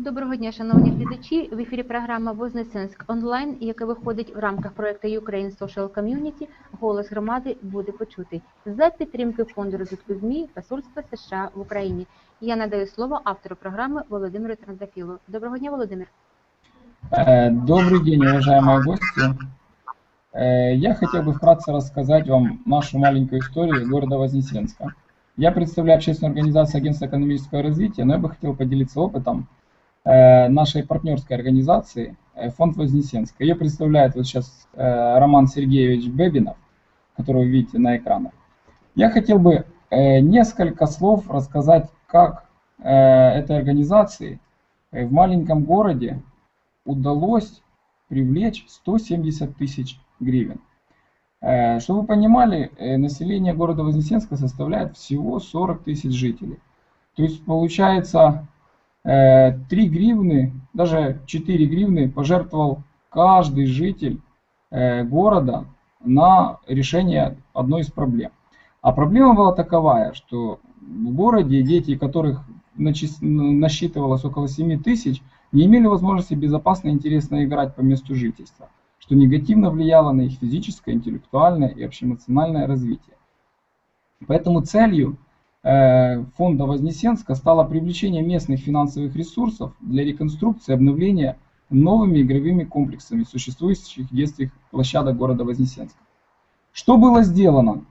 Доброго дня, шановні глядачі. В ефірі програма Вознесенськ онлайн, яка виходить в рамках проекту Ukraine Social Community. Голос громади буде почутий за підтримки фонду розвитку ЗМІ Посольства США в Україні. Я надаю слово автору програми Володимиру Транзафілу. Доброго дня, Володимир. Э, Добрый день, уважаемые гости. Э, Я хотел бы вкратце рассказать вам нашу маленькую историю города Вознесенска. Я представляю общественную организацию Агентства экономического развития, но я бы хотел поделиться опытом э, нашей партнерской организации э, Фонд Вознесенска. Ее представляет вот сейчас э, Роман Сергеевич Бебинов, которого вы видите на экранах. Я хотел бы э, несколько слов рассказать, как э, этой организации э, в маленьком городе удалось привлечь 170 тысяч гривен. Э, Чтобы вы понимали, э, население города Вознесенска составляет всего 40 тысяч жителей. То есть получается э, 3 гривны, даже 4 гривны пожертвовал каждый житель э, города на решение одной из проблем. А проблема была таковая, что в городе дети, которых насчитывалось около 7 тысяч, не имели возможности безопасно и интересно играть по месту жительства, что негативно влияло на их физическое, интеллектуальное и общеэмоциональное развитие. Поэтому целью э, фонда Вознесенска стало привлечение местных финансовых ресурсов для реконструкции и обновления новыми игровыми комплексами существующих детских площадок города Вознесенска. Что было сделано?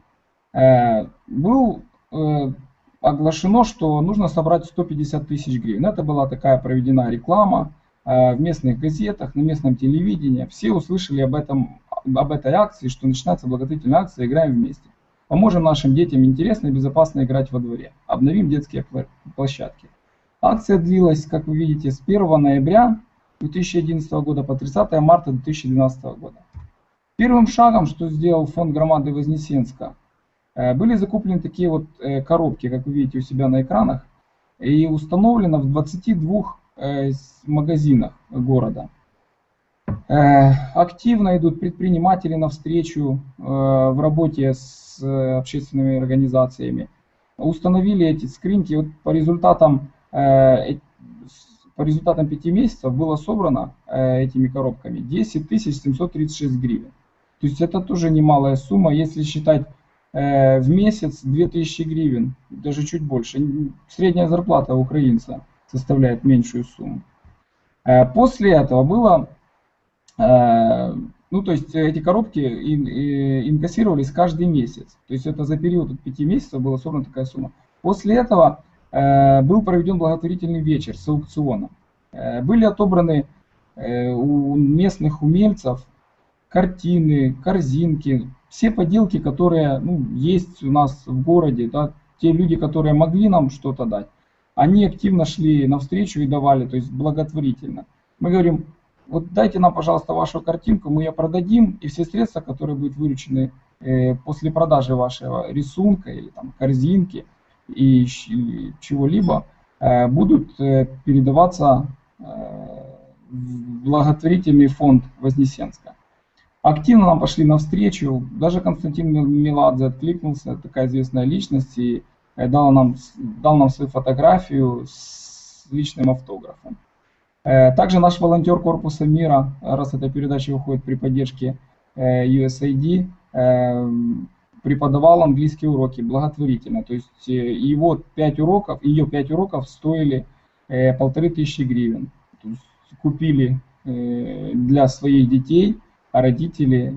Э, Был э, оглашено, что нужно собрать 150 тысяч гривен. Это была такая проведена реклама э, в местных газетах, на местном телевидении. Все услышали об, этом, об этой акции, что начинается благотворительная акция «Играем вместе». Поможем нашим детям интересно и безопасно играть во дворе. Обновим детские площадки. Акция длилась, как вы видите, с 1 ноября 2011 года по 30 марта 2012 года. Первым шагом, что сделал фонд громады Вознесенска, Э, Были закуплены такие вот э, коробки, как вы видите у себя на экранах, и установлено в 22 э, магазинах города. Э, Активно идут предприниматели навстречу э, в работе с э, общественными организациями. Установили эти скринки. Вот по результатам, по результатам пяти месяцев было собрано этими коробками 10 736 гривен. То есть это тоже немалая сумма, если считать в месяц 2000 гривен, даже чуть больше. Средняя зарплата украинца составляет меньшую сумму. После этого было, ну то есть эти коробки э, инкассировались каждый месяц. То есть это за период от 5 месяцев была собрана такая сумма. После этого э, был проведен благотворительный вечер с аукционом. Э, Были отобраны э, у местных умельцев картины, корзинки, все поделки, которые ну, есть у нас в городе, да, те люди, которые могли нам что-то дать, они активно шли навстречу и давали, то есть благотворительно. Мы говорим, вот дайте нам, пожалуйста, вашу картинку, мы ее продадим, и все средства, которые будут выручены э, после продажи вашего рисунка или там корзинки и чего-либо, э, будут э, передаваться в благотворительный фонд Вознесенска. Активно нам пошли навстречу, даже Константин Меладзе откликнулся, такая известная личность, и дал нам, дал нам свою фотографию с личным автографом. Э, Также наш волонтер Корпуса мира, э, раз эта передача выходит при поддержке USAID, э, преподавал английские уроки благотворительно. То есть его 5 уроков, ее 5 уроков стоили полторы тысячи гривен. То есть купили для своих детей, а родители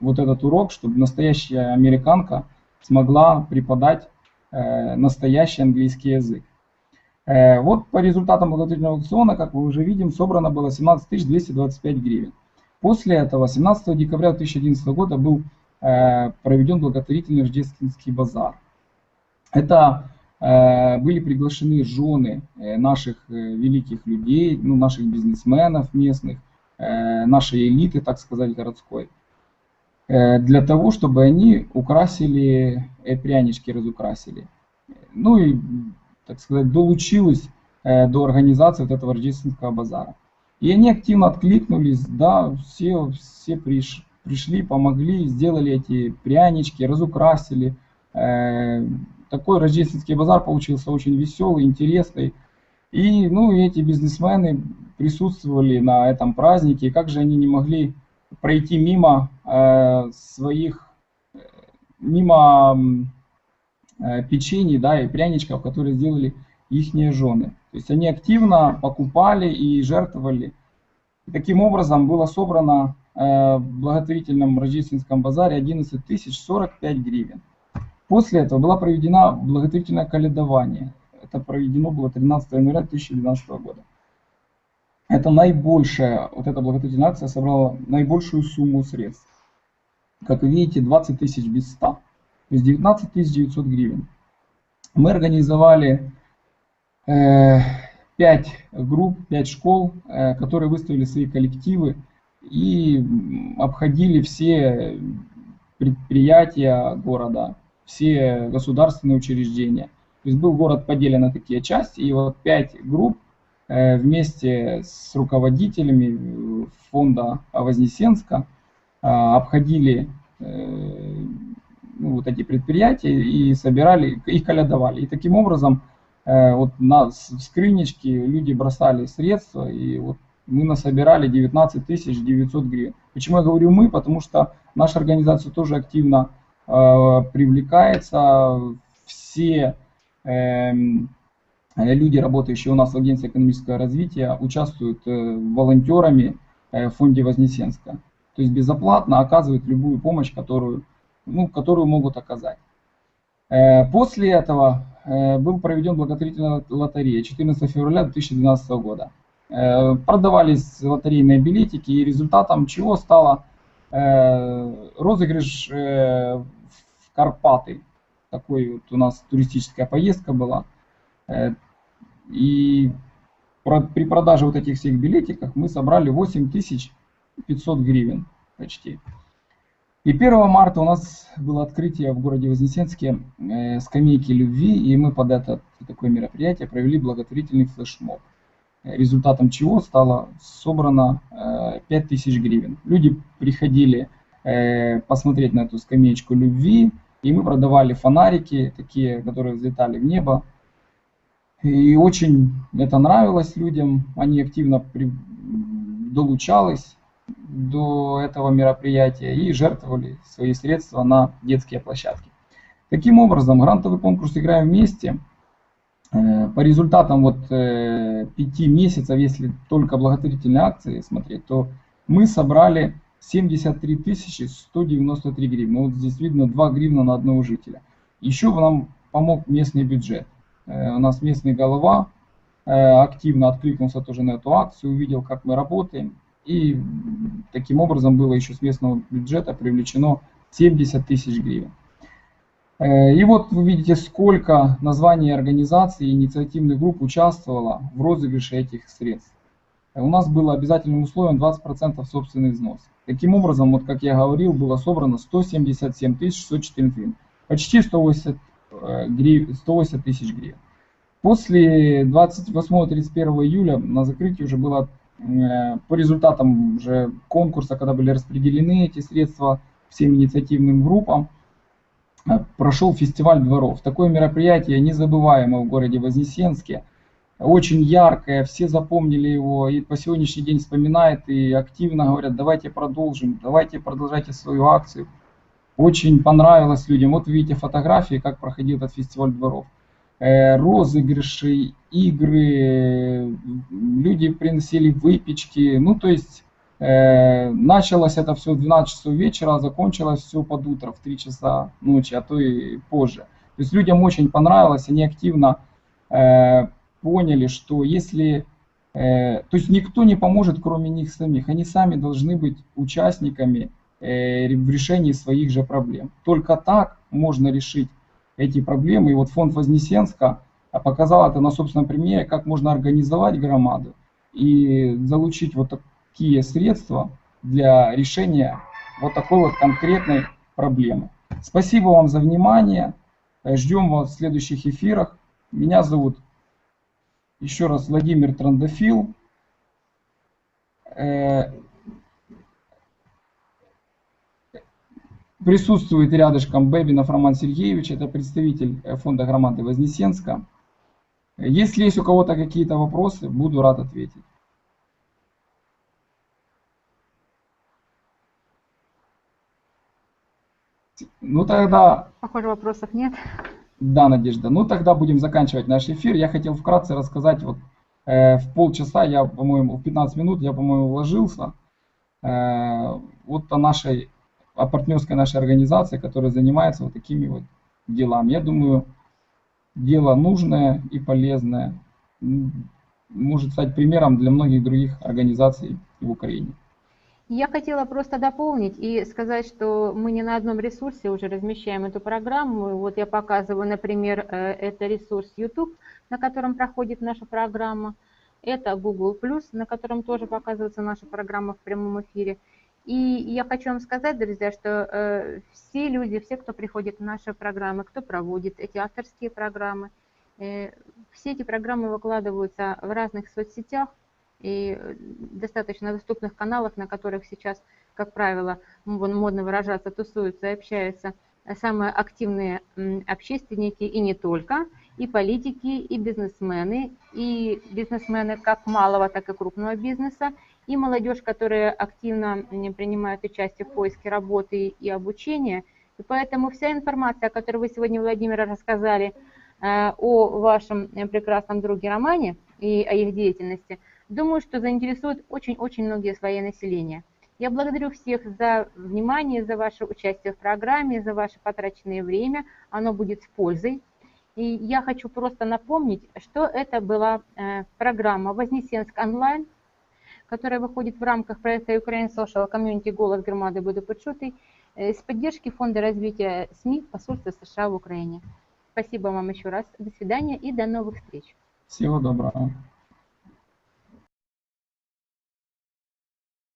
вот этот урок, чтобы настоящая американка смогла преподать настоящий английский язык. Э, Вот по результатам благотворительного аукциона, как мы уже видим, собрано было 17 225 гривен. После этого 17 декабря 2011 года был э, проведен благотворительный рождественский базар. Это э, были приглашены жены наших великих людей, ну, наших бизнесменов местных, нашей элиты, так сказать, городской, для того, чтобы они украсили, прянички разукрасили. Ну и, так сказать, долучилось э, до организации вот этого рождественского базара. И они активно откликнулись, да, все, все приш- пришли, помогли, сделали эти прянички, разукрасили. Э, Такой рождественский базар получился очень веселый, интересный. И, ну, эти бизнесмены присутствовали на этом празднике, и как же они не могли пройти мимо э, своих, мимо э, печений, да, и пряничков, которые сделали их жены. То есть они активно покупали и жертвовали. И таким образом было собрано э, в благотворительном рождественском базаре 11 тысяч 45 гривен. После этого была проведена благотворительное каледование. Это проведено было 13 января 2012 года. Это наибольшая, вот эта благотворительная акция собрала наибольшую сумму средств. Как вы видите, 20 тысяч без 100. То есть 19 900 гривен. Мы организовали э, 5 групп, 5 школ, которые выставили свои коллективы и обходили все предприятия города, все государственные учреждения. То есть был город поделен на такие части, и вот пять групп э, вместе с руководителями фонда Вознесенска э, обходили э, ну, вот эти предприятия и собирали, их колядовали. И таким образом вот на скрынечки люди бросали средства, и вот мы насобирали 19 900 гривен. Почему я говорю мы? Потому что наша организация тоже активно Э, привлекается, все эм, люди, работающие у нас в агентстве экономического развития, участвуют э, волонтерами э, в фонде Вознесенска. То есть безоплатно оказывают любую помощь, которую, ну, которую могут оказать. После этого был проведен благотворительная лотерея 14 февраля 2012 года. Продавались лотерейные билетики, и результатом чего стало розыгрыш Карпаты. Такой вот у нас туристическая поездка была. Э, и при продаже вот этих всех билетиков мы собрали 8500 гривен почти. И 1 марта у нас было открытие в городе Вознесенске э, скамейки любви, и мы под это такое мероприятие провели благотворительный флешмоб. Результатом чего стало собрано 5000 э, гривен. Люди приходили посмотреть на эту скамеечку любви, и мы продавали фонарики, такие, которые взлетали в небо. И очень это нравилось людям, они активно при... долучались до этого мероприятия и жертвовали свои средства на детские площадки. Таким образом, грантовый конкурс «Играем вместе» э, по результатам вот э, пяти месяцев, если только благотворительные акции смотреть, то мы собрали 73 193 гривны. Вот здесь видно 2 гривна на одного жителя. Еще нам помог местный бюджет. Э, у нас местный голова э, активно откликнулся тоже на эту акцию, увидел, как мы работаем. И таким образом было еще с местного бюджета привлечено 70 тысяч гривен. Э, и вот вы видите, сколько названий организаций и инициативных групп участвовало в розыгрыше этих средств. У нас было обязательным условием 20% собственный взнос. Таким образом, вот как я говорил, было собрано 177 614 гривен. Почти 180, э, гривен, 180 тысяч гривен. После 28-31 июля на закрытии уже было э, по результатам уже конкурса, когда были распределены эти средства всем инициативным группам, э, прошел фестиваль дворов. Такое мероприятие незабываемое в городе Вознесенске – очень яркое, все запомнили его и по сегодняшний день вспоминают и активно говорят, давайте продолжим, давайте продолжайте свою акцию. Очень понравилось людям. Вот видите фотографии, как проходил этот фестиваль дворов. Э, розыгрыши, игры, люди приносили выпечки. Ну, то есть э, началось это все в 12 часов вечера, а закончилось все под утро в 3 часа ночи, а то и позже. То есть людям очень понравилось, они активно э, поняли, что если... Э, то есть никто не поможет, кроме них самих. Они сами должны быть участниками э, в решении своих же проблем. Только так можно решить эти проблемы. И вот фонд Вознесенска показал это на собственном примере, как можно организовать громаду и залучить вот такие средства для решения вот такой вот конкретной проблемы. Спасибо вам за внимание. Ждем вас в следующих эфирах. Меня зовут еще раз Владимир Трандофил. Э, присутствует рядышком Бебинов Роман Сергеевич, это представитель э, фонда громады Вознесенска. Если есть у кого-то какие-то вопросы, буду рад ответить. Ну тогда Похоже, вопросов нет. Да, Надежда. Ну тогда будем заканчивать наш эфир. Я хотел вкратце рассказать, вот э, в полчаса, я, по-моему, в 15 минут я, по-моему, вложился. Э, вот о нашей, о партнерской нашей организации, которая занимается вот такими вот делами. Я думаю, дело нужное и полезное. Может стать примером для многих других организаций в Украине. Я хотела просто дополнить и сказать, что мы не на одном ресурсе уже размещаем эту программу. Вот я показываю, например, э, это ресурс YouTube, на котором проходит наша программа. Это Google+, на котором тоже показывается наша программа в прямом эфире. И я хочу вам сказать, друзья, что э, все люди, все, кто приходит в наши программы, кто проводит эти авторские программы, э, все эти программы выкладываются в разных соцсетях, и достаточно доступных каналах, на которых сейчас, как правило, вон модно выражаться, тусуются и общаются э, самые активные общественники и не только, и политики, и бизнесмены, и бизнесмены как малого, так и крупного бизнеса, и молодежь, которая активно принимает участие в поиске работы и обучения. И поэтому вся информация, о которой вы сегодня, Владимир, рассказали, э, о вашем э, прекрасном друге Романе и о их деятельности, думаю, что заинтересует очень-очень многие слои населения. Я благодарю всех за внимание, за ваше участие в программе, за ваше потраченное время. Оно будет с пользой. И я хочу просто напомнить, что это была э, программа «Вознесенск онлайн», которая выходит в рамках проекта Ukraine Social Community «Голос громады буду почутый» э, с поддержки Фонда развития СМИ посольства США в Украине. Спасибо вам еще раз. До свидания и до новых встреч. Всего доброго.